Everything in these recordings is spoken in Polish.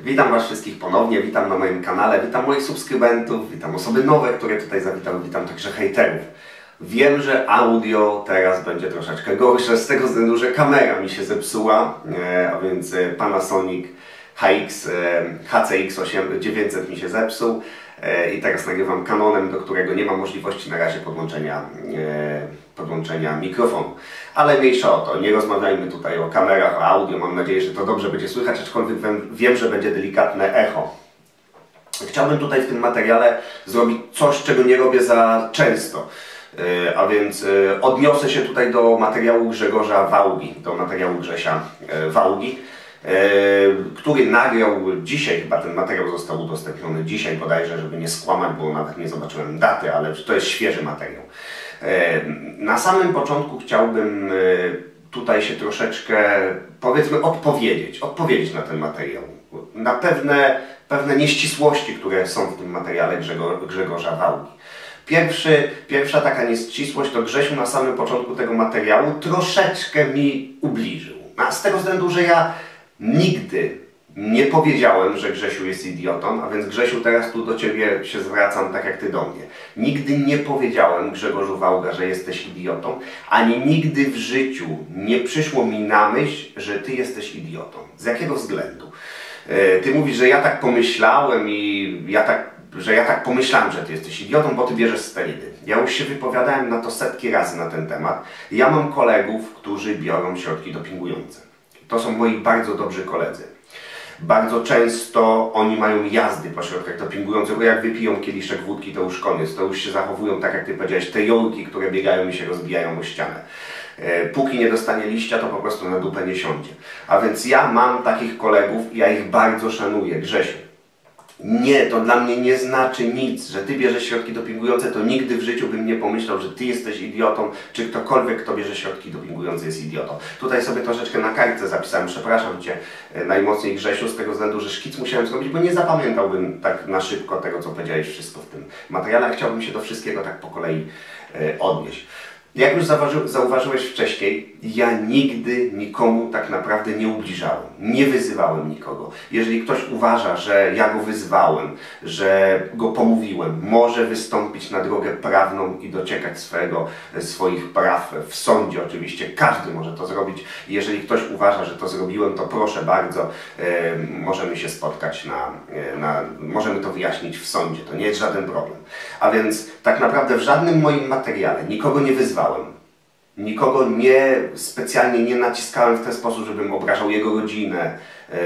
Witam Was wszystkich ponownie, witam na moim kanale, witam moich subskrybentów, witam osoby nowe, które tutaj zawitały, witam także hejterów. Wiem, że audio teraz będzie troszeczkę gorsze z tego względu, że kamera mi się zepsuła, e, a więc e, Panasonic HX, e, HCX 900 mi się zepsuł i teraz nagrywam Canonem, do którego nie ma możliwości na razie podłączenia, podłączenia mikrofonu. Ale mniejsza o to, nie rozmawiajmy tutaj o kamerach, o audio, mam nadzieję, że to dobrze będzie słychać, aczkolwiek wiem, że będzie delikatne echo. Chciałbym tutaj w tym materiale zrobić coś, czego nie robię za często. E, a więc e, odniosę się tutaj do materiału Grzegorza Wałgi, do materiału Grzesia e, Wałgi, który nagrał dzisiaj, chyba ten materiał został udostępniony dzisiaj bodajże, żeby nie skłamać, bo nawet nie zobaczyłem daty, ale to jest świeży materiał. Na samym początku chciałbym tutaj się troszeczkę, powiedzmy, odpowiedzieć, odpowiedzieć na ten materiał. Na pewne, pewne nieścisłości, które są w tym materiale Grzegor, Grzegorza Wałgi. Pierwszy, pierwsza taka nieścisłość to Grzesiu na samym początku tego materiału troszeczkę mi ubliżył. A z tego względu, że ja nigdy nie powiedziałem, że Grzesiu jest idiotą, a więc Grzesiu teraz tu do Ciebie się zwracam tak jak Ty do mnie. Nigdy nie powiedziałem Grzegorzu Wałga, że jesteś idiotą, ani nigdy w życiu nie przyszło mi na myśl, że Ty jesteś idiotą. Z jakiego względu? E, ty mówisz, że ja tak pomyślałem i ja tak że ja tak pomyślałem, że ty jesteś idiotą, bo ty bierzesz sterydy. Ja już się wypowiadałem na to setki razy na ten temat. Ja mam kolegów, którzy biorą środki dopingujące. To są moi bardzo dobrzy koledzy. Bardzo często oni mają jazdy po środkach dopingujących, bo jak wypiją kieliszek wódki, to już koniec. To już się zachowują tak, jak ty powiedziałeś, te jolki, które biegają i się rozbijają o ścianę. E, póki nie dostanie liścia, to po prostu na dupę nie siądzie. A więc ja mam takich kolegów, ja ich bardzo szanuję. Grzesiu, nie, to dla mnie nie znaczy nic, że ty bierzesz środki dopingujące, to nigdy w życiu bym nie pomyślał, że ty jesteś idiotą, czy ktokolwiek, kto bierze środki dopingujące jest idiotą. Tutaj sobie troszeczkę na kartce zapisałem, przepraszam Cię e, najmocniej Grzesiu, z tego względu, że szkic musiałem zrobić, bo nie zapamiętałbym tak na szybko tego, co powiedziałeś wszystko w tym materiale, chciałbym się do wszystkiego tak po kolei e, odnieść. Jak już zauważyłeś wcześniej, ja nigdy nikomu tak naprawdę nie ubliżałem, nie wyzywałem nikogo. Jeżeli ktoś uważa, że ja go wyzwałem, że go pomówiłem, może wystąpić na drogę prawną i dociekać swojego, swoich praw w sądzie oczywiście. Każdy może to zrobić. Jeżeli ktoś uważa, że to zrobiłem, to proszę bardzo, e, możemy się spotkać na, e, na, możemy to wyjaśnić w sądzie. To nie jest żaden problem. A więc tak naprawdę w żadnym moim materiale nikogo nie wyzwałem Nikogo nie specjalnie nie naciskałem w ten sposób, żebym obrażał jego rodzinę, e,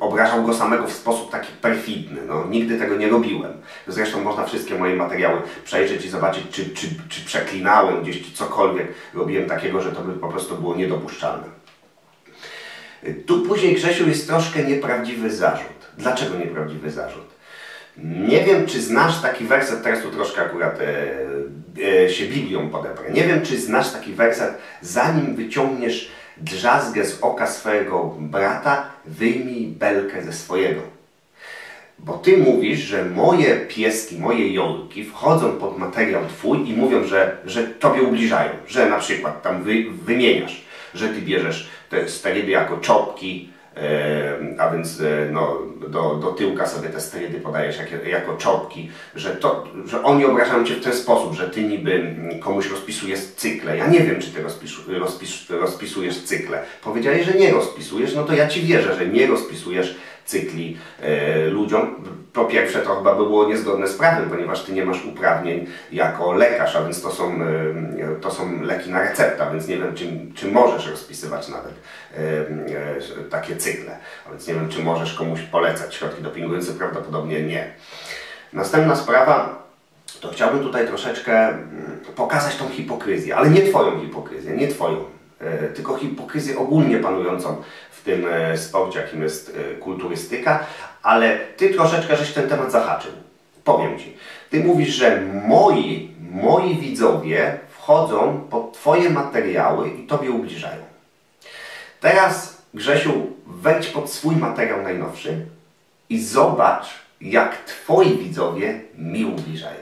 obrażał go samego w sposób taki perfidny. No, nigdy tego nie robiłem. Zresztą można wszystkie moje materiały przejrzeć i zobaczyć, czy, czy, czy przeklinałem gdzieś, czy cokolwiek robiłem takiego, że to by po prostu było niedopuszczalne. Tu później, Grzesiu, jest troszkę nieprawdziwy zarzut. Dlaczego nieprawdziwy zarzut? Nie wiem, czy znasz taki werset, teraz tu troszkę akurat e, e, się Biblią podeprę. Nie wiem, czy znasz taki werset, zanim wyciągniesz drzazgę z oka swojego brata, wyjmij belkę ze swojego. Bo ty mówisz, że moje pieski, moje jolki wchodzą pod materiał twój i mówią, że, że tobie ubliżają. Że na przykład tam wy, wymieniasz, że ty bierzesz te sterydy jako czopki, a więc e, no, do, do tyłka sobie te sterydy podajesz jako, jako czopki, że, to, że oni obrażają Cię w ten sposób, że Ty niby komuś rozpisujesz cykle. Ja nie wiem, czy Ty rozpis, rozpis, rozpisujesz cykle. Powiedziałeś, że nie rozpisujesz, no to ja Ci wierzę, że nie rozpisujesz cykli e, ludziom. Po pierwsze, to chyba by było niezgodne z prawem, ponieważ Ty nie masz uprawnień jako lekarz, a więc to są, e, to są leki na recepta, więc nie wiem, czy, czy możesz rozpisywać nawet e, takie cykle. A więc nie wiem, czy możesz komuś polecać środki dopingujące, prawdopodobnie nie. Następna sprawa, to chciałbym tutaj troszeczkę mm, pokazać tą hipokryzję, ale nie Twoją hipokryzję, nie Twoją, tylko hipokryzję ogólnie panującą w tym e, sporcie, jakim jest e, kulturystyka, ale Ty troszeczkę żeś ten temat zahaczył. Powiem Ci. Ty mówisz, że moi, moi widzowie wchodzą pod Twoje materiały i Tobie ubliżają. Teraz, Grzesiu, wejdź pod swój materiał najnowszy i zobacz, jak Twoi widzowie mi ubliżają.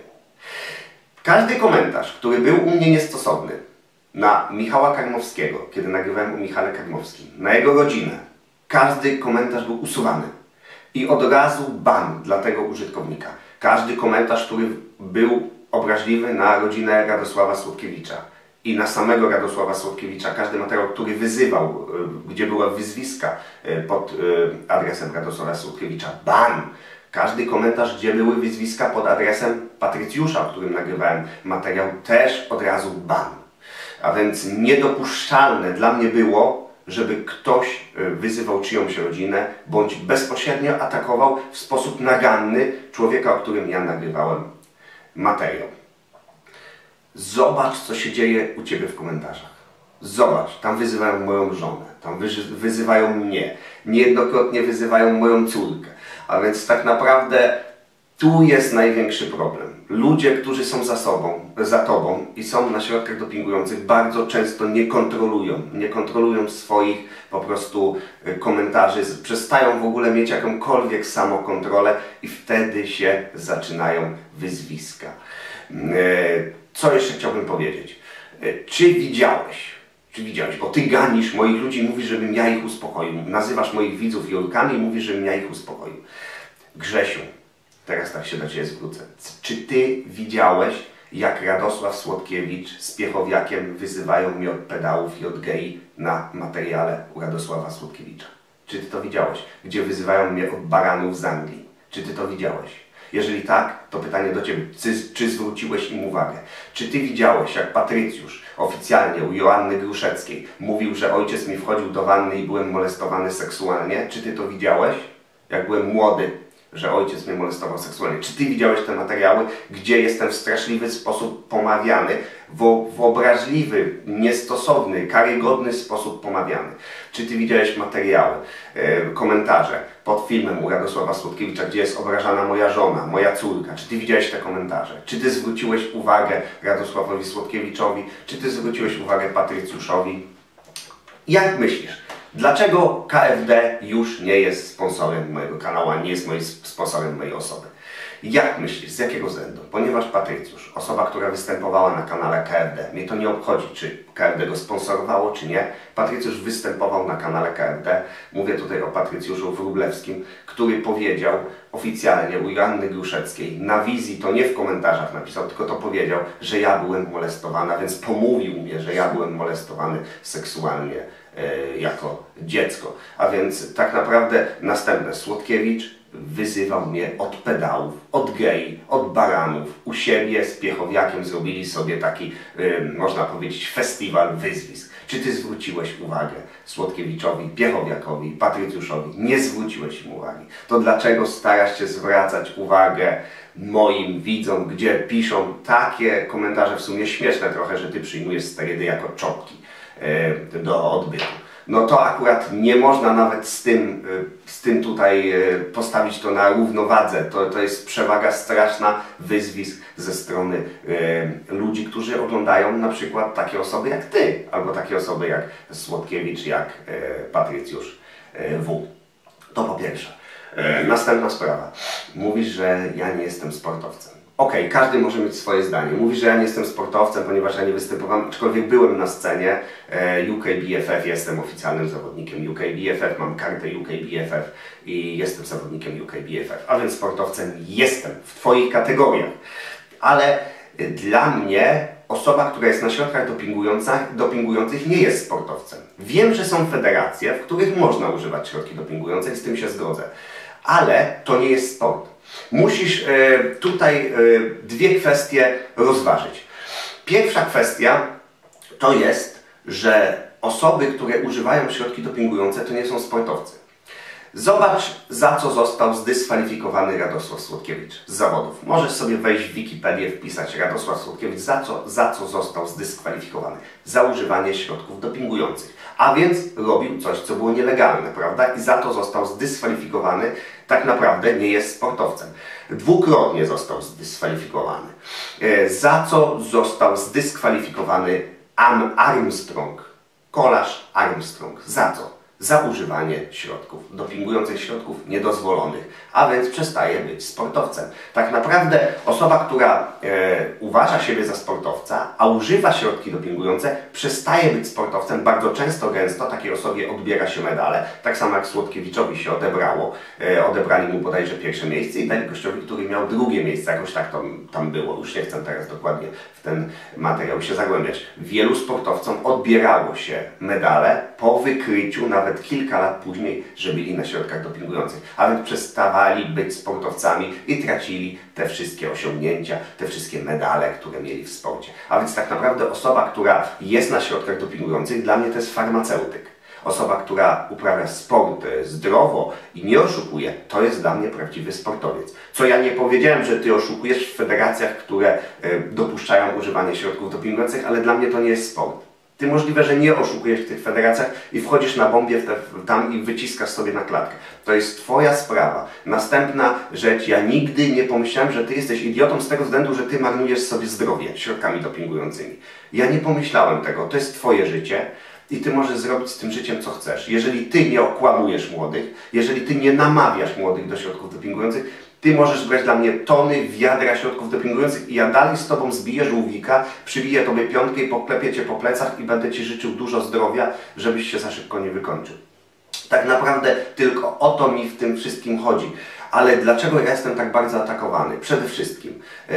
Każdy komentarz, który był u mnie niestosowny, na Michała Karmowskiego, kiedy nagrywałem u Michale Karmowskim, na jego rodzinę, każdy komentarz był usuwany. I od razu ban dla tego użytkownika. Każdy komentarz, który był obraźliwy na rodzinę Radosława Słodkiewicza i na samego Radosława Słodkiewicza, każdy materiał, który wyzywał, y, gdzie była wyzwiska y, pod y, adresem Radosława Słodkiewicza, ban. Każdy komentarz, gdzie były wyzwiska pod adresem Patrycjusza, o którym nagrywałem materiał, też od razu ban. A więc niedopuszczalne dla mnie było, żeby ktoś wyzywał czyjąś rodzinę, bądź bezpośrednio atakował w sposób naganny człowieka, o którym ja nagrywałem materiał. Zobacz, co się dzieje u Ciebie w komentarzach. Zobacz, tam wyzywają moją żonę, tam wyzywają mnie, niejednokrotnie wyzywają moją córkę. A więc tak naprawdę tu jest największy problem. Ludzie, którzy są za sobą, za tobą i są na środkach dopingujących, bardzo często nie kontrolują, nie kontrolują swoich po prostu y, komentarzy, przestają w ogóle mieć jakąkolwiek samokontrolę i wtedy się zaczynają wyzwiska. Y, co jeszcze chciałbym powiedzieć? Y, czy widziałeś, czy widziałeś, bo ty ganisz moich ludzi, mówisz, żebym ja ich uspokoił, nazywasz moich widzów Jolkami i mówisz, żebym ja ich uspokoił. Grzesiu, teraz tak się do Ciebie zwrócę. Czy Ty widziałeś, jak Radosław Słodkiewicz z Piechowiakiem wyzywają mnie od pedałów i od gei na materiale u Radosława Słodkiewicza? Czy Ty to widziałeś? Gdzie wyzywają mnie od baranów z Anglii? Czy Ty to widziałeś? Jeżeli tak, to pytanie do Ciebie, czy, czy, zwróciłeś im uwagę? Czy Ty widziałeś, jak Patrycjusz oficjalnie u Joanny Gruszeckiej mówił, że ojciec mi wchodził do wanny i byłem molestowany seksualnie? Czy Ty to widziałeś? Jak byłem młody, że ojciec mnie molestował seksualnie. Czy ty widziałeś te materiały, gdzie jestem w straszliwy sposób pomawiany, w, obraźliwy, niestosowny, karygodny sposób pomawiany? Czy ty widziałeś materiały, e, komentarze pod filmem u Radosława Słodkiewicza, gdzie jest obrażana moja żona, moja córka? Czy ty widziałeś te komentarze? Czy ty zwróciłeś uwagę Radosławowi Słodkiewiczowi? Czy ty zwróciłeś uwagę Patrycjuszowi? Jak myślisz? Dlaczego KFD już nie jest sponsorem mojego kanału, a nie jest moim sponsorem mojej osoby? Jak myślisz, z jakiego względu? Ponieważ Patrycjusz, osoba, która występowała na kanale KFD, mnie to nie obchodzi, czy KFD go sponsorowało, czy nie. Patrycjusz występował na kanale KFD, mówię tutaj o Patrycjuszu Wróblewskim, który powiedział oficjalnie u Joanny Gruszeckiej, na wizji, to nie w komentarzach napisał, tylko to powiedział, że ja byłem molestowana, więc pomówił mnie, że ja byłem molestowany seksualnie jako dziecko. A więc tak naprawdę następne, Słodkiewicz wyzywał mnie od pedałów, od gei, od baranów. U siebie z Piechowiakiem zrobili sobie taki, y, można powiedzieć, festiwal wyzwisk. Czy ty zwróciłeś uwagę Słodkiewiczowi, Piechowiakowi, Patrycjuszowi? Nie zwróciłeś im uwagi. To dlaczego starasz się zwracać uwagę moim widzom, gdzie piszą takie komentarze w sumie śmieszne trochę, że ty przyjmujesz sterydy jako czopki do odbytu no to akurat nie można nawet z tym, y, z tym tutaj y, postawić to na równowadze. To, to jest przewaga straszna wyzwisk ze strony ludzi, którzy oglądają na przykład takie osoby jak Ty, albo takie osoby jak Słodkiewicz, jak Patrycjusz W. To po pierwsze. Następna sprawa. Mówisz, że ja nie jestem sportowcem. Okej, okay, każdy może mieć swoje zdanie. Mówi, że ja nie jestem sportowcem, ponieważ ja nie występowałem, aczkolwiek byłem na scenie e, UKBFF, jestem oficjalnym zawodnikiem UKBFF, mam kartę UKBFF i jestem zawodnikiem UKBFF, a więc sportowcem jestem w Twoich kategoriach. Ale dla mnie osoba, która jest na środkach dopingujących nie jest sportowcem. Wiem, że są federacje, w których można używać środki dopingujące i z tym się zgodzę. Ale to nie jest sport. Musisz e, tutaj e, dwie kwestie rozważyć. Pierwsza kwestia to jest, że osoby, które używają środki dopingujące, to nie są sportowcy. Zobacz, za co został zdyskwalifikowany Radosław Słodkiewicz z zawodów. Możesz sobie wejść w Wikipedię, wpisać Radosław Słodkiewicz, za co, za co został zdyskwalifikowany. Za używanie środków dopingujących. A więc robił coś, co było nielegalne, prawda? I za to został zdyskwalifikowany. Tak naprawdę nie jest sportowcem. Dwukrotnie został zdyskwalifikowany. E, za co został zdyskwalifikowany Am Armstrong? Kolarz Armstrong. Za co? Za używanie środków dopingujących, środków niedozwolonych, a więc przestaje być sportowcem. Tak naprawdę osoba, która e, uważa siebie za sportowca, a używa środki dopingujące, przestaje być sportowcem. Bardzo często, gęsto takiej osobie odbiera się medale. Tak samo jak Słodkiewiczowi się odebrało. E, odebrali mu bodajże pierwsze miejsce i dali gościowi, który miał drugie miejsce. Jakoś tak to, tam było. Już nie chcę teraz dokładnie w ten materiał się zagłębiać. Wielu sportowcom odbierało się medale po wykryciu, nawet kilka lat później, że byli na środkach dopingujących. A więc przestawali być sportowcami i tracili te wszystkie osiągnięcia, te wszystkie medale, które mieli w sporcie. A więc tak naprawdę osoba, która jest na środkach dopingujących, dla mnie to jest farmaceutyk. Osoba, która uprawia sport e, zdrowo i nie oszukuje, to jest dla mnie prawdziwy sportowiec. Co ja nie powiedziałem, że ty oszukujesz w federacjach, które e, dopuszczają używanie środków dopingujących, ale dla mnie to nie jest sport. Ty możliwe, że nie oszukujesz w tych federacjach i wchodzisz na bombie tam i wyciskasz sobie na klatkę. To jest Twoja sprawa. Następna rzecz, ja nigdy nie pomyślałem, że Ty jesteś idiotą z tego względu, że Ty marnujesz sobie zdrowie środkami dopingującymi. Ja nie pomyślałem tego. To jest Twoje życie i Ty możesz zrobić z tym życiem, co chcesz. Jeżeli Ty nie okłamujesz młodych, jeżeli Ty nie namawiasz młodych do środków dopingujących, ty możesz brać dla mnie tony wiadra środków dopingujących i ja dalej z Tobą zbiję żółwika, przybiję Tobie piątkę i poklepię Cię po plecach i będę Ci życzył dużo zdrowia, żebyś się za szybko nie wykończył. Tak naprawdę tylko o to mi w tym wszystkim chodzi. Ale dlaczego ja jestem tak bardzo atakowany? Przede wszystkim yy,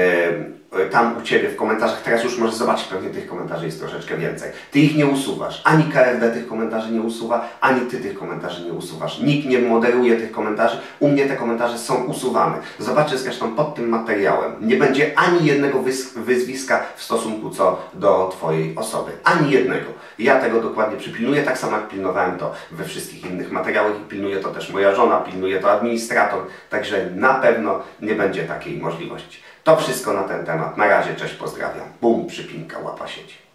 tam u Ciebie w komentarzach, teraz już możesz zobaczyć, pewnie tych komentarzy jest troszeczkę więcej. Ty ich nie usuwasz. Ani KRD tych komentarzy nie usuwa, ani Ty tych komentarzy nie usuwasz. Nikt nie moderuje tych komentarzy. U mnie te komentarze są usuwane. Zobaczcie zresztą pod tym materiałem. Nie będzie ani jednego wyzwiska w stosunku co do Twojej osoby. Ani jednego. Ja tego dokładnie przypilnuję, tak samo jak pilnowałem to we wszystkich innych materiałach i pilnuje to też moja żona, pilnuje to administrator. Także na pewno nie będzie takiej możliwości. To wszystko na ten temat. Na razie, cześć, pozdrawiam. Bum, przypinka, łapa sieci.